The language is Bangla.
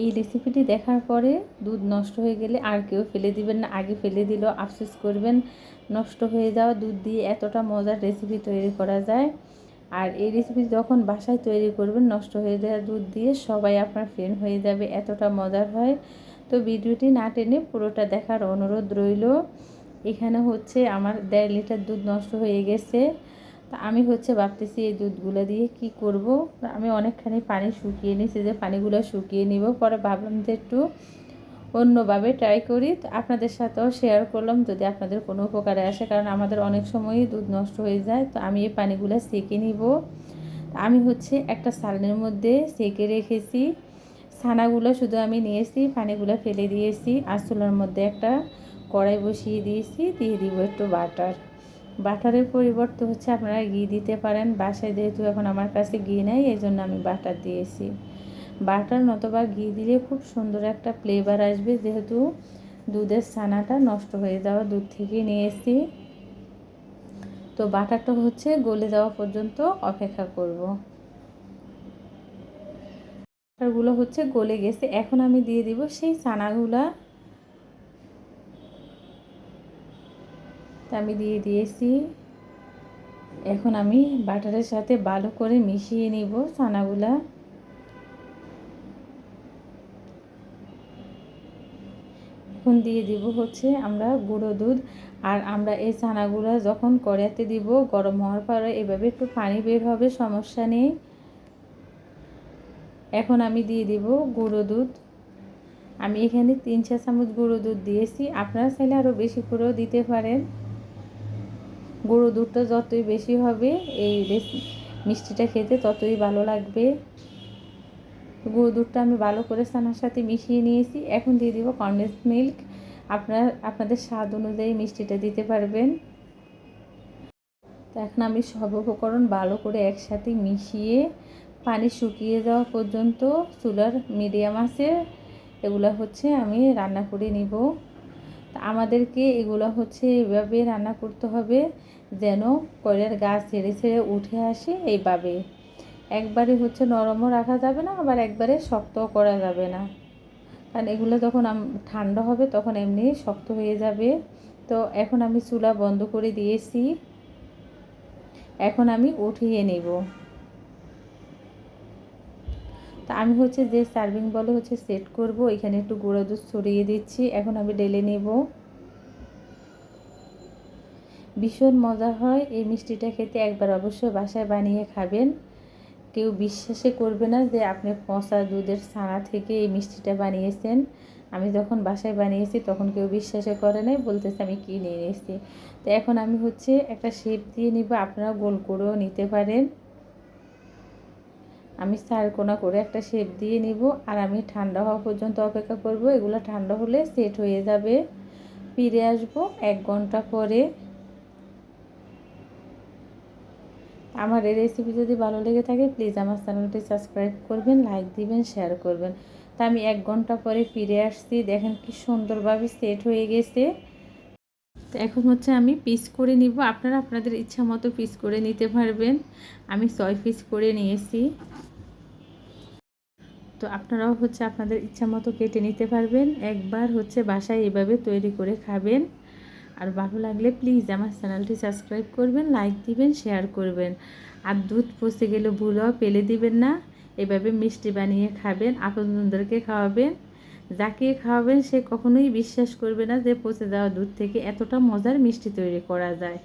এই রেসিপিটি দেখার পরে দুধ নষ্ট হয়ে গেলে আর কেউ ফেলে দিবেন না। আগে ফেলে দিল আফসোস করবেন। নষ্ট হয়ে যাওয়া দুধ দিয়ে এতটা মজার রেসিপি তৈরি করা যায়। আর এই রেসিপি যখন বাসায় তৈরি করবেন, নষ্ট হয়ে যাওয়া দুধ দিয়ে সবাই আপনার ফ্রেন্ড হয়ে যাবে। এতটা মজার হয়। তো ভিডিওটি না টেনে পুরোটা দেখার অনুরোধ রইল। এখানে হচ্ছে আমার দেড় লিটার দুধ নষ্ট হয়ে গেছে। তা আমি হচ্ছে ভাবতেছি এই দুধগুলো দিয়ে কি করব? আমি অনেকখানি পানি শুকিয়ে নিয়েছি, যে পানিগুলো শুকিয়ে নিব। পরে ভাবলাম যে একটু অন্যভাবে ট্রাই করি। আপনাদের সাথেও শেয়ার করলাম, যদি আপনাদের কোনো উপকারে আসে। কারণ আমাদের অনেক সময়ই দুধ নষ্ট হয়ে যায়। তো আমি এই পানিগুলো সেঁকে নিব। আমি হচ্ছে একটা সালনের মধ্যে সেঁকে রেখেছি। ছানাগুলো শুধু আমি নিয়েছি, পানিগুলো ফেলে দিয়েছি। আর মধ্যে একটা কড়াই বসিয়ে দিয়েছি। দিয়ে দিব একটু বাটার বাটারের পরিবর্তে হচ্ছে আপনারা ঘি দিতে পারেন। বাসায় যেহেতু এখন আমার কাছে ঘি নেই এই জন্য আমি বাটার দিয়েছি। বাটার নতবা ঘি দিলে খুব সুন্দর একটা ফ্লেভার আসবে। যেহেতু দুধের ছানাটা নষ্ট হয়ে যাওয়া দুধ থেকে নিয়েছি তো বাটারটা হচ্ছে গলে যাওয়া পর্যন্ত অপেক্ষা করব। বাটারগুলো হচ্ছে গলে গেছে। এখন আমি দিয়ে দিব সেই ছানাগুলা। তা আমি দিয়ে দিয়েছি। এখন আমি বাটারের সাথে ভালো করে মিশিয়ে নিব ছানাগুলা। এখন দিয়ে দিব হচ্ছে আমরা গুঁড়ো দুধ। আর আমরা এই ছানাগুলো যখন কড়াইতে দিব গরম হওয়ার পরে এভাবে একটু পানি বের হবে, সমস্যা নেই। এখন আমি দিয়ে দিব গুঁড়ো দুধ। আমি এখানে তিন চা চামচ গুঁড়ো দুধ দিয়েছি। আপনারা চাইলে আরও বেশি করেও দিতে পারেন। গুঁড়ো দুধটা যতই বেশি হবে, এই মিষ্টিটা খেতে ততই ভালো লাগবে। গুঁড়ো দুধটা আমি ভালো করে ছানার সাথে মিশিয়ে নিয়েছি। এখন দিয়ে দিব কন্ডেন্স মিল্ক আপনার, আপনাদের স্বাদ অনুযায়ী মিষ্টিটা দিতে পারবেন। তো এখন আমি সব উপকরণ ভালো করে একসাথে মিশিয়ে পানি শুকিয়ে যাওয়া পর্যন্ত চুলার মিডিয়াম আছে। এগুলো হচ্ছে আমি রান্না করে নিব। আমাদেরকে এগুলো হচ্ছে এভাবে রান্না করতে হবে যেন কয়লার গাছ ছেড়ে ছেড়ে উঠে আসে এইভাবে। একবারে হচ্ছে নরমও রাখা যাবে না, আবার একবারে শক্তও করা যাবে না। কারণ এগুলো যখন ঠান্ডা হবে তখন এমনি শক্ত হয়ে যাবে। তো এখন আমি চুলা বন্ধ করে দিয়েছি। এখন আমি উঠিয়ে নেব। তা আমি হচ্ছে যে সার্ভিং বলে হচ্ছে সেট করব, এখানে একটু গুঁড়ো দুধ ছড়িয়ে দিচ্ছি, এখন আমি ডেলে নেব। ভীষণ মজা হয়, এই মিষ্টিটা খেতে একবার অবশ্যই বাসায় বানিয়ে খাবেন। কেউ বিশ্বাসে করবে না যে আপনি পচা দুধের ছানা থেকে এই মিষ্টিটা বানিয়েছেন। আমি যখন বাসায় বানিয়েছি তখন কেউ বিশ্বাসে করে নাই, বলতেছে আমি কী নিয়ে এসেছি তো এখন আমি হচ্ছে একটা শেপ দিয়ে নিব আপনারা গোল করেও নিতে পারেন। আমি কোনা করে একটা শেপ দিয়ে নিব, আর আমি ঠান্ডা হওয়া পর্যন্ত অপেক্ষা করব। এগুলো ঠান্ডা হলে সেট হয়ে যাবে। ফিরে আসব এক ঘণ্টা পরে। আমার এই রেসিপি যদি ভালো লেগে থাকে প্লিজ আমার চ্যানেলটি সাবস্ক্রাইব করবেন লাইক দিবেন শেয়ার করবেন। তা আমি এক ঘণ্টা পরে ফিরে আসছি। দেখেন কি সুন্দরভাবে সেট হয়ে গেছে। তো এখন হচ্ছে আমি পিস করে নিব। আপনারা আপনাদের ইচ্ছা মতো পিস করে নিতে পারবেন। আমি ছয় পিস করে নিয়েছি। তো আপনারাও হচ্ছে আপনাদের ইচ্ছা মতো কেটে নিতে পারবেন। একবার হচ্ছে বাসায় এভাবে তৈরি করে খাবেন। আর ভালো লাগলে প্লিজ আমার চ্যানেলটি সাবস্ক্রাইব করবেন লাইক দিবেন শেয়ার করবেন। আর দুধ পচে গেলে ভুলও পেলে দিবেন না। এভাবে মিষ্টি বানিয়ে খাবেন, আপনজনদেরকে খাওয়াবেন। যাকে খাওয়াবেন সে কখনোই বিশ্বাস করবে না যে পচে যাওয়া দুধ থেকে এতটা মজার মিষ্টি তৈরি করা যায়।